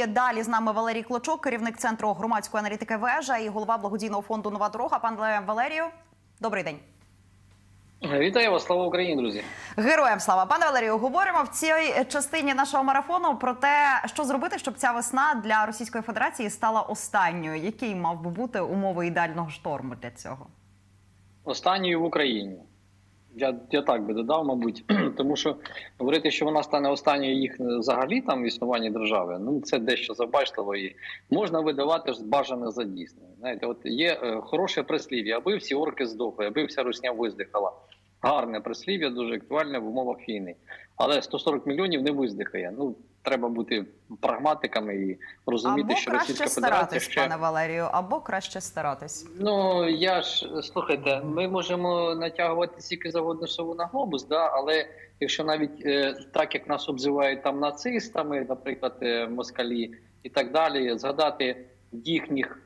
І далі з нами Валерій Клочок, керівник центру громадської аналітики вежа і голова благодійного фонду Нова дорога. Пане Валерію, добрий день. Вітаю вас, слава Україні, друзі. Героям слава пане Валерію. Говоримо в цій частині нашого марафону про те, що зробити, щоб ця весна для Російської Федерації стала останньою. Який мав би бути умови ідеального шторму для цього? Останньою в Україні. Я, я так би додав, мабуть, тому що говорити, що вона стане останньою їх взагалі там в існуванні держави, ну це дещо забачливо і можна видавати ж бажане за дійсне. Знаєте, от є е, хороше прислів'я, аби всі орки здохли, аби вся русня виздихала. Гарне прислів'я, дуже актуальне в умовах війни. Але 140 мільйонів не виздихає. Ну треба бути прагматиками і розуміти, або що Російська Федерація ще пане Валерію, або краще старатись. Ну я ж слухайте, ми можемо натягувати скільки завгодно сову на глобус, да але якщо навіть е, так як нас обзивають там нацистами, наприклад, е, москалі і так далі, згадати їхніх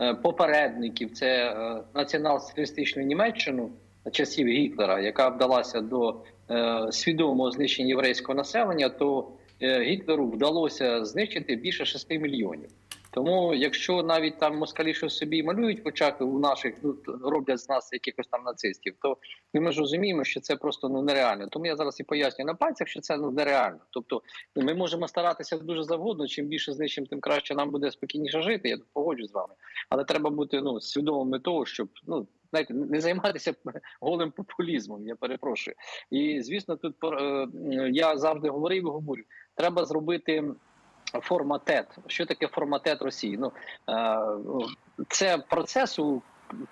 е, попередників, це е, націонал-соціалістичну Німеччину часів Гітлера, яка вдалася до е, свідомого знищення єврейського населення, то е, Гітлеру вдалося знищити більше 6 мільйонів. Тому, якщо навіть там москалі щось собі малюють в очах у наших, ну роблять з нас якихось там нацистів, то ми ж розуміємо, що це просто ну нереально. Тому я зараз і пояснюю на пальцях, що це ну нереально. Тобто, ну, ми можемо старатися дуже завгодно. Чим більше знищимо, тим краще нам буде спокійніше жити. Я погоджуюсь з вами, але треба бути ну свідомими того, щоб ну. Знаєте, не займатися голим популізмом, я перепрошую. І звісно, тут е, я завжди говорив і говорю: треба зробити форматет. Що таке форматет Росії? Ну е, це процес у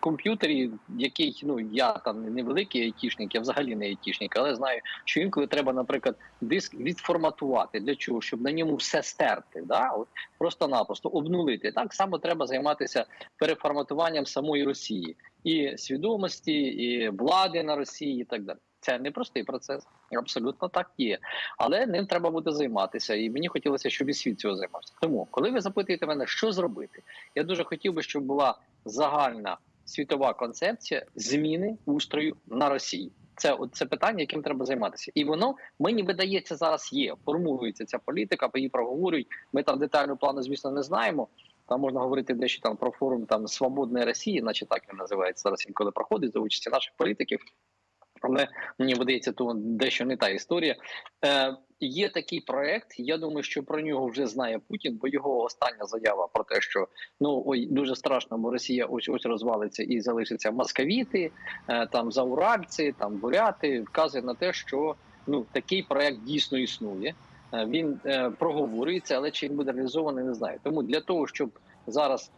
комп'ютері, який ну я там не великий айтішник, я взагалі не айтішник, але знаю, що інколи треба, наприклад, диск відформатувати для чого, щоб на ньому все стерти. Да? От просто-напросто обнулити. Так само треба займатися переформатуванням самої Росії і свідомості, і влади на Росії, і так далі. Це непростий процес, абсолютно так є. Але ним треба буде займатися, і мені хотілося, щоб і світ цього займався. Тому, коли ви запитуєте мене, що зробити, я дуже хотів би, щоб була загальна світова концепція зміни устрою на Росії. Це це питання, яким треба займатися, і воно мені видається зараз. Є формується ця політика, її проговорюють. Ми там детальну плану, звісно, не знаємо. Там можна говорити дещо там про форум там свободної Росії, наче так він називається зараз. Інколи проходить за участі наших політиків. Але мені видається, то дещо не та історія. Е, Є такий проект. Я думаю, що про нього вже знає Путін, бо його остання заява про те, що ну ой, дуже страшно, бо Росія ось ось розвалиться і залишиться москавіти, е, там зауральці, там буряти, вказує на те, що ну такий проект дійсно існує. Е, він е, проговорюється, але чи він буде реалізований, не знаю. Тому для того, щоб зараз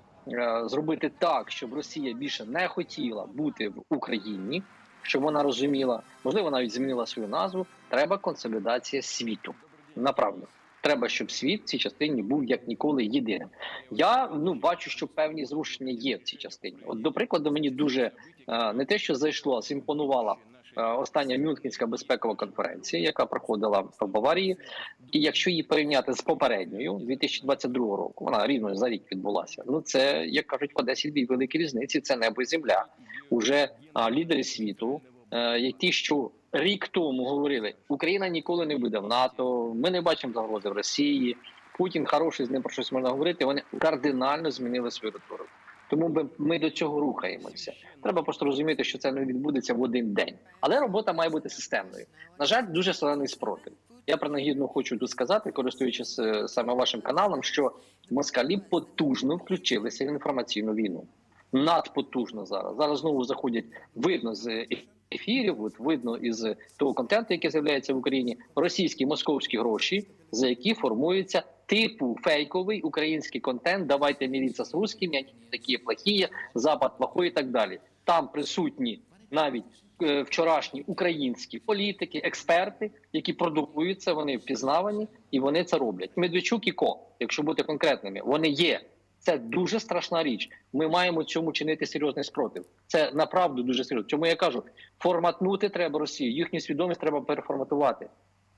зробити так, щоб Росія більше не хотіла бути в Україні щоб вона розуміла, можливо, навіть змінила свою назву. Треба консолідація світу. Направду, треба, щоб світ в цій частині був як ніколи єдиним. Я ну бачу, що певні зрушення є в цій частині. От, до прикладу, мені дуже не те, що зайшло, а зімпонувала остання Мюнхенська безпекова конференція, яка проходила в Баварії. І якщо її порівняти з попередньою 2022 року, вона рівно за рік відбулася. Ну це як кажуть, в Одесі дві великі різниці. Це небо і земля. Уже а, лідери світу, е, які що рік тому говорили, Україна ніколи не буде в НАТО. Ми не бачимо загрози в Росії. Путін хороший з ним про щось можна говорити. Вони кардинально змінили свою риторику. Тому ми до цього рухаємося. Треба просто розуміти, що це не відбудеться в один день, але робота має бути системною. На жаль, дуже солений спротив. Я принагідно хочу тут сказати, користуючись саме вашим каналом, що москалі потужно включилися в інформаційну війну. Надпотужно зараз. Зараз знову заходять видно з ефірів, от видно із того контенту, який з'являється в Україні, російські московські гроші, за які формується типу фейковий український контент. Давайте міритися з русскими, вони такі плохі, запад плохой і так далі. Там присутні навіть е, вчорашні українські політики, експерти, які продукуються, вони впізнавані і вони це роблять. Медведчук і ко, якщо бути конкретними, вони є. Це дуже страшна річ. Ми маємо цьому чинити серйозний спротив. Це направду дуже серйозно. Чому я кажу, форматнути треба Росію, їхню свідомість треба переформатувати.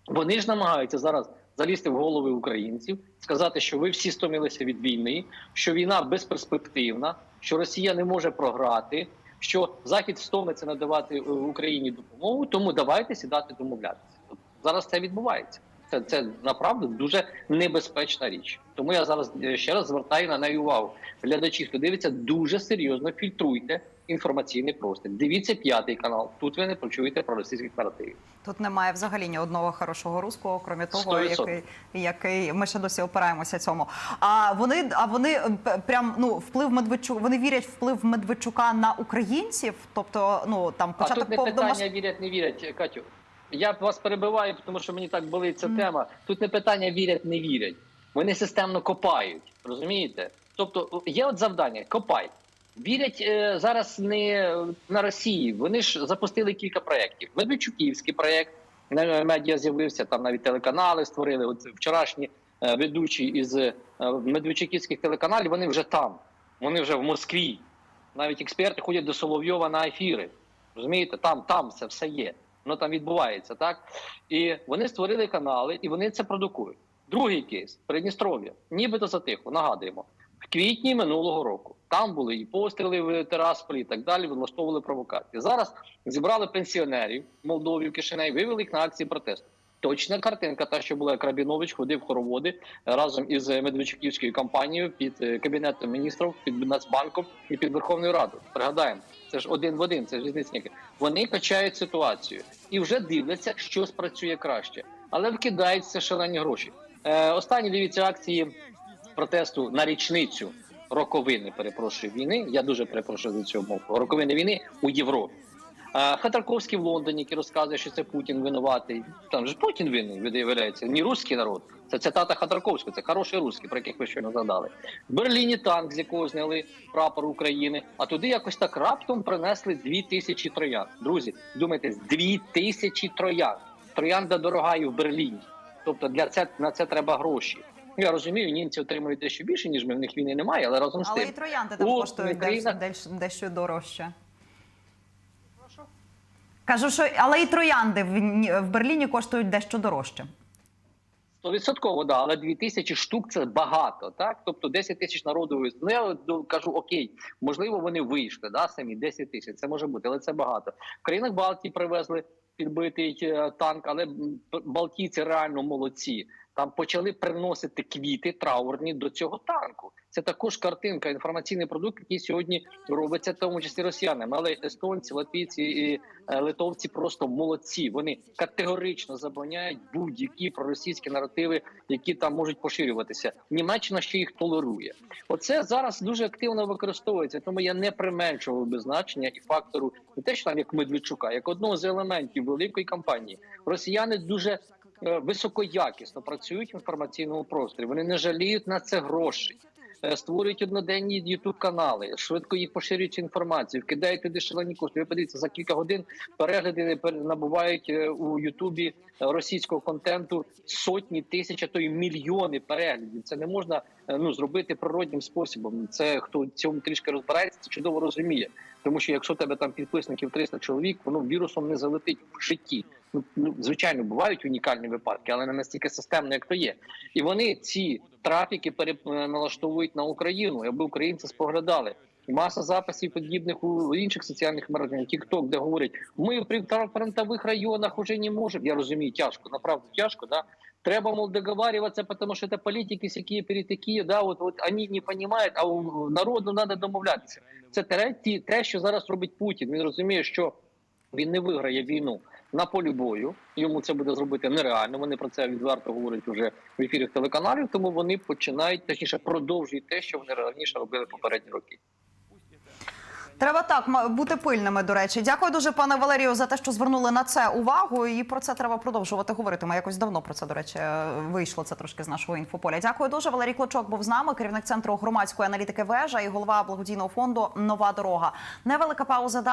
Вони ж намагаються зараз залізти в голови українців, сказати, що ви всі стомилися від війни, що війна безперспективна, що Росія не може програти, що Захід стомиться надавати Україні допомогу. Тому давайте сідати домовлятися. Зараз це відбувається. Це це направду дуже небезпечна річ. Тому я зараз е, ще раз звертаю на неї увагу. Глядачі, хто дивиться, дуже серйозно фільтруйте інформаційний простір. Дивіться п'ятий канал. Тут ви не почуєте про російських наративів. Тут немає взагалі ні одного хорошого руського, крім того, 100%. який, який ми ще досі опираємося цьому. А вони, а вони прям ну вплив Медведчука, вони вірять вплив Медведчука на українців. Тобто, ну там А тут не повномас... питання вірять, не вірять, Катю. Я вас перебиваю, тому що мені так болить ця Мгм. тема. Тут не питання вірять, не вірять. Вони системно копають. Розумієте? Тобто є от завдання копай. Вірять е, зараз не на Росії. Вони ж запустили кілька проєктів. Медведчуківський проєкт на медіа з'явився, там навіть телеканали створили. От вчорашні е, ведучі із е, медведчуківських телеканалів, вони вже там, вони вже в Москві. Навіть експерти ходять до Соловйова на ефіри. Розумієте, там, там це все є. Воно там відбувається, так? І вони створили канали, і вони це продукують. Другий кейс Придністров'я, нібито затихло, нагадуємо. В квітні минулого року там були і постріли в Терасполі, і так далі, влаштовували провокації. Зараз зібрали пенсіонерів в Молдові, в Кишиней, вивели їх на акції протесту. Точна картинка, та що була Крабінович, ходив хороводи разом із Медведчуківською компанією під е, кабінетом міністрів, під Нацбанком і під Верховною Радою. Пригадаємо, це ж один в один, це ж різницники. Вони качають ситуацію і вже дивляться, що спрацює краще, але вкидаються шалені гроші. Е, останні дивіться акції протесту на річницю роковини. Перепрошую війни. Я дуже перепрошую за цю мову. Роковини війни у Європі. Хатарковський в Лондоні, який розказує, що це Путін винуватий. Там же Путін винен, виявляється, не русський народ. Це цитата Хатарковського, це хороший русський, про яких ви щойно згадали. В Берліні танк, з якого зняли прапор України, а туди якось так раптом принесли дві тисячі троян. Друзі, думайте, дві тисячі троян. Троянда дорога і в Берліні. Тобто для це на це треба гроші. Я розумію, німці отримують дещо більше, ніж ми в них війни немає, але разом з Але і троянди там у коштують дещо, країнах- дещо, дещо дорожче. Кажу, що але і троянди в, Ні- в Берліні коштують дещо дорожче. Стовідсотково, да, але дві тисячі штук це багато, так? Тобто 10 тисяч народу. Ну я кажу, окей, можливо, вони вийшли, да, самі 10 тисяч, це може бути, але це багато. В країнах Балтії привезли підбитий е, танк, але балтійці реально молодці. Там почали приносити квіти траурні до цього танку. Це також картинка, інформаційний продукт, який сьогодні робиться, в тому числі росіянами. Але естонці, латвійці і е, литовці просто молодці. Вони категорично забороняють будь-які проросійські наративи, які там можуть поширюватися. Німеччина ще їх толерує. Оце зараз дуже активно використовується. Тому я не применшував би значення і фактору не те, що там як Медведчука, як одного з елементів великої кампанії. Росіяни дуже високоякісно працюють в інформаційному просторі. Вони не жаліють на це грошей. Е, Створюють одноденні ютуб канали, швидко їх поширюють інформацію, вкидають туди шалені кошти. Ви подивіться, за кілька годин перегляди пер- набувають е, у Ютубі е, російського контенту сотні тисяч, а то й мільйони переглядів. Це не можна е, ну зробити природнім способом. Це хто цьому трішки розбирається, це чудово розуміє. Тому що якщо тебе там підписників 300 чоловік, воно вірусом не залетить в житті. Ну, ну звичайно, бувають унікальні випадки, але не настільки системно, як то є. І вони ці трафіки переналаштовують на Україну, аби українці споглядали. Маса записів подібних у інших соціальних мережах, TikTok, де говорять, ми в прифронтових районах уже не можемо. Я розумію, тяжко, направду тяжко, да. Треба, мол, договариваться, потому что это политики всякі перетакі, да, от, от вони не розуміють, а у народу треба домовлятися. Це те, те, що зараз робить Путін. Він розуміє, що він не виграє війну на полі бою. Йому це буде зробити нереально. Вони про це відверто говорять уже в ефірах телеканалів. Тому вони починають точніше продовжують те, що вони раніше робили попередні роки. Треба так бути пильними. До речі, дякую дуже, пане Валерію, за те, що звернули на це увагу. І про це треба продовжувати говорити. Ми якось давно про це, до речі, вийшло це трошки з нашого інфополя. Дякую дуже. Валерій Клочок був з нами, керівник центру громадської аналітики вежа і голова благодійного фонду Нова дорога. Невелика пауза.